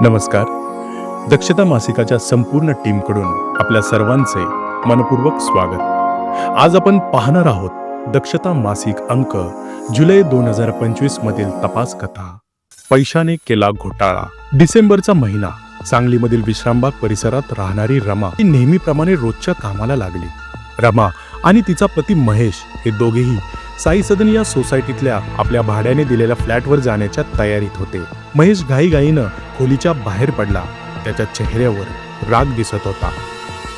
नमस्कार. दक्षता मासिकाच्या संपूर्ण टीमकडून आपल्या सर्वांचे मनपूर्वक स्वागत. आज आपण पाहणार आहोत दक्षता मासिक अंक जुलै दोन हजार पंचवीस मधील तपास कथा. पैशाने केला घोटाळा. डिसेंबरचा महिना. सांगलीमधील विश्रामबाग परिसरात राहणारी रमा ती नेहमीप्रमाणे रोजच्या कामाला लागली. रमा आणि तिचा पती महेश हे दोघेही साई सदन या सोसायटीतल्या आपल्या भाड्याने दिलेल्या फ्लॅटवर जाण्याच्या तयारीत होते. महेश घाईघाईनं खोलीच्या बाहेर पडला. त्याच्या चेहऱ्यावर राग दिसत होता.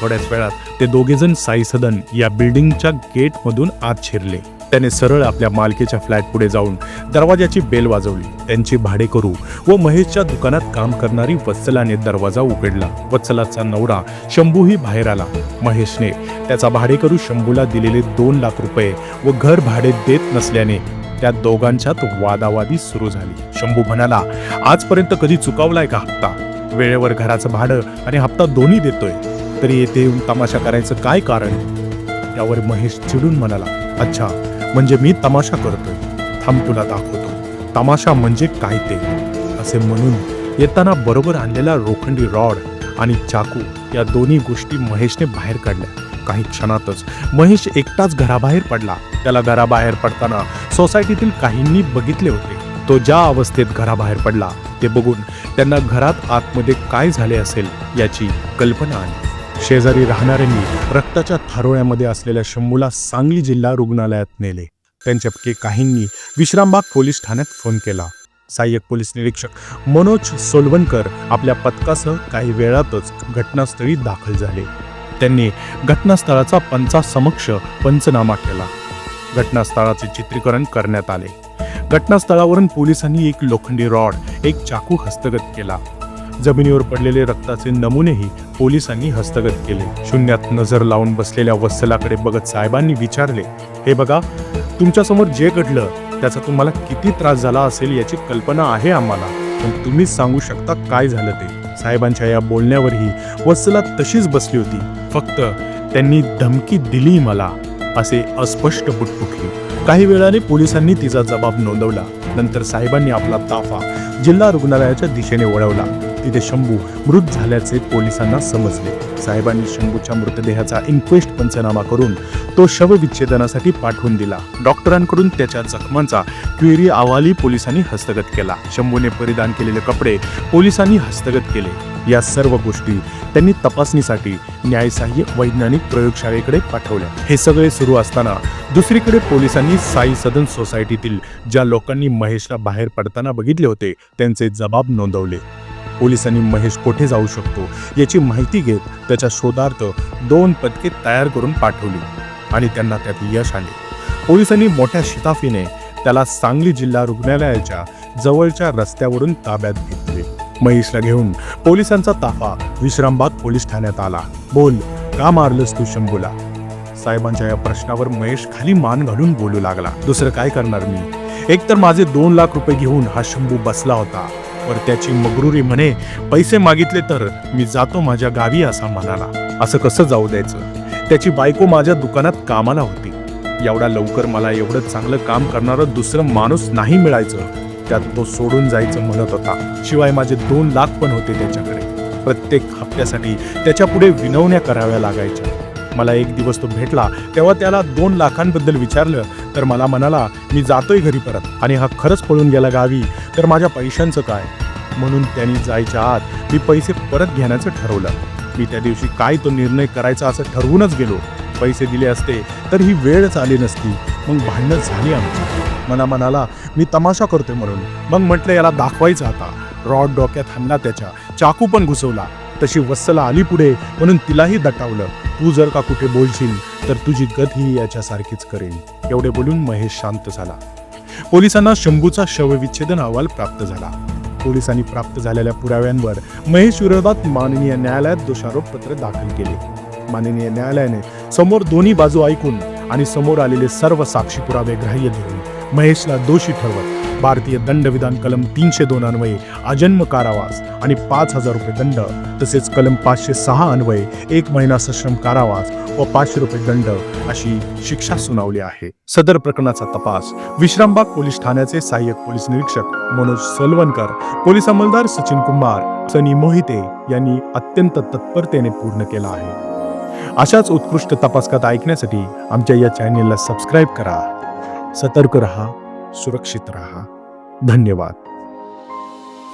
थोड्याच वेळात ते दोघेजण साई सदन या बिल्डिंगच्या गेटमधून आत शिरले. त्याने सरळ आपल्या मालकीच्या फ्लॅट पुढे जाऊन दरवाजाची बेल वाजवली. त्यांची भाडेकरू व महेशच्या दुकानात काम करणारी वत्सलाने दरवाजा उघडला. वत्सलाचा नवरा शंभूही बाहेर आला. महेशने त्याचा भाडेकरू शंभूला दिलेले दोन लाख रुपये व घर भाडे देत नसल्याने त्या दोघांच्यात वादावादी सुरू झाली. शंभू म्हणाला आजपर्यंत कधी चुकावलाय का हप्ता? वेळेवर घराचं भाडं आणि हप्ता दोन्ही देतोय. तरी येथे येऊन तमाशा करायचं काय कारण? त्यावर महेश चिडून म्हणाला अच्छा म्हणजे मी तमाशा करतोय. थांब तुला दाखवतो. तमाशा म्हणजे काय ते? असे म्हणून येताना बरोबर आणलेला रोखंडी रॉड आणि चाकू या दोन्ही गोष्टी महेशने बाहेर काढल्या. काही क्षणातच महेश एकटाच घराबाहेर पडला. त्याला घराबाहेर पडताना सोसायटीतील काहींनी बघितले होते. तो ज्या अवस्थेत घराबाहेर पडला ते बघून त्यांना घरात आतमध्ये काय झाले असेल याची कल्पना आली. शेजारी राहणाऱ्यांनी रक्ताच्या थारोळ्यामध्ये असलेल्या शंभूला सांगली जिल्हा रुग्णालयात नेले. त्यांच्यापैकी काहींनी विश्रामबाग पोलीस ठाण्यात फोन केला. सहाय्यक पोलीस निरीक्षक मनोज सोलवणकर आपल्या पथकासह काही वेळातच घटनास्थळी दाखल झाले. त्यांनी घटनास्थळाचा पंचासमक्ष पंचनामा केला. घटनास्थळाचे चित्रीकरण करण्यात आले. घटनास्थळावरून पोलिसांनी एक लोखंडी रॉड एक चाकू हस्तगत केला. जमिनीवर पडलेले रक्ताचे नमुनेही पोलिसांनी हस्तगत केले. शून्यात नजर लावून बसलेल्या वत्सलाकडे बघत साहेबांनी विचारले हे बघा तुमच्यासमोर जे घडलं त्याचा तुम्हाला किती त्रास झाला असेल याची कल्पना आहे आम्हाला. पण तुम्हीच सांगू शकता काय झालं ते. साहेबांच्या या बोलण्यावरही वत्सला तशीच बसली होती. फक्त त्यांनी धमकी दिली मला असे अस्पष्ट बुटबुटली काही वेळाने पोलिसांनी तिचा जबाब नोंदवला. नंतर साहेबांनी आपला ताफा जिल्हा रुग्णालयाच्या दिशेने वळवला. तिथे शंभू मृत झाल्याचे पोलिसांना समजले. साहेबांनी शंभूच्या मृतदेहाचा इन्क्वेस्ट पंचनामा करून तो शवविच्छेदनासाठी पाठवून दिला. डॉक्टरांकडून त्याच्या जखमांचा क्वेरी अहवाली पोलिसांनी हस्तगत केला. शंभूने परिधान केलेले कपडे पोलिसांनी हस्तगत केले. या सर्व गोष्टी त्यांनी तपासणीसाठी न्यायसहाय्य वैज्ञानिक प्रयोगशाळेकडे पाठवल्या. हे सगळे सुरू असताना दुसरीकडे पोलिसांनी साई सदन सोसायटीतील ज्या लोकांनी महेशला बाहेर पडताना बघितले होते त्यांचे जबाब नोंदवले. पोलिसांनी महेश कोठे जाऊ शकतो याची माहिती घेत त्याच्या शोधार्थ दोन पथके तयार करून पाठवली आणि त्यांना त्यात यश आले. पोलिसांनी मोठ्या शिताफीने त्याला सांगली जिल्हा रुग्णालयाच्या जवळच्या रस्त्यावरून ताब्यात घेतले. महेशला घेऊन पोलिसांचा ताफा विश्रामबाग पोलीस ठाण्यात आला. बोल का मारलंस तू शंभूला? साहेबांच्या या प्रश्नावर महेश खाली मान घालून बोलू लागला. दुसरं काय करणार मी? एकतर माझे दोन लाख रुपये घेऊन हा शंभू बसला होता. वर त्याची मगरुरी म्हणे पैसे मागितले तर मी जातो माझ्या गावी असा म्हणाला. असं कसं जाऊ द्यायचं? त्याची बायको माझ्या दुकानात कामाला होती. एवढा लवकर मला एवढं चांगलं काम करणारं दुसरं माणूस नाही मिळायचं. त्यात तो सोडून जायचं म्हणत होता. शिवाय माझे दोन लाख पण होते त्याच्याकडे. प्रत्येक हप्त्यासाठी त्याच्या पुढे विनवण्या कराव्या लागायच्या. मला एक दिवस तो भेटला तेव्हा त्याला दोन लाखांबद्दल विचारलं. तर मला म्हणाला मी जातोय घरी परत आणि हा खरंच पळून गेला गावी. तर माझ्या पैशांचं काय? म्हणून त्यांनी जायच्या आत मी पैसे परत घेण्याचं ठरवलं. मी त्या दिवशी काय तो निर्णय करायचा असं ठरवूनच गेलो. पैसे दिले असते तर ही वेळच आली नसती. मग भांडणं झाली आमची. मना म्हणाला मी तमाशा करतोय म्हणून. मग म्हटलं याला दाखवायचं आता. रॉड डोक्यात हाणला त्याच्या. चाकू पण घुसवला. तशी वत्सला आली पुढे म्हणून तिलाही दटावलं. तू जर का कुठे बोलशील तर तुझी गतही याच्यासारखीच करेल एवढे बोलून महेश शांत झाला. पोलिसांना शंभूचा शवविच्छेदन अहवाल प्राप्त झाला. पोलिसांनी प्राप्त झालेल्या पुराव्यांवर महेश विरोधात माननीय न्यायालयात दोषारोप पत्र दाखल केले. माननीय न्यायालयाने समोर दोन्ही बाजू ऐकून आणि समोर आलेले सर्व साक्षी पुरावे ग्राह्य धरून महेशला दोषी ठरवत. भारतीय दंडविधान कलम तीनशे दोन अन्वये अजन्म कारावास आणि पाच हजार रुपये दंड तसेच कलम पाचशे सहा अन्वये एक महिना सश्रम कारावास व पाचशे रुपये दंड अशी शिक्षा सुनावली आहे. सदर प्रकरणाचा तपास विश्रामबाग पोलीस ठाण्याचे सहाय्यक पोलीस निरीक्षक मनोज सलवणकर पोलीस अंमलदार सचिन कुमार सनी मोहिते यांनी अत्यंत तत्परतेने पूर्ण केला आहे. अशाच उत्कृष्ट तपास ऐकण्यासाठी आमच्या या चॅनेलला सबस्क्राईब करा. सतर्क रहा सुरक्षित रहा. धन्यवाद.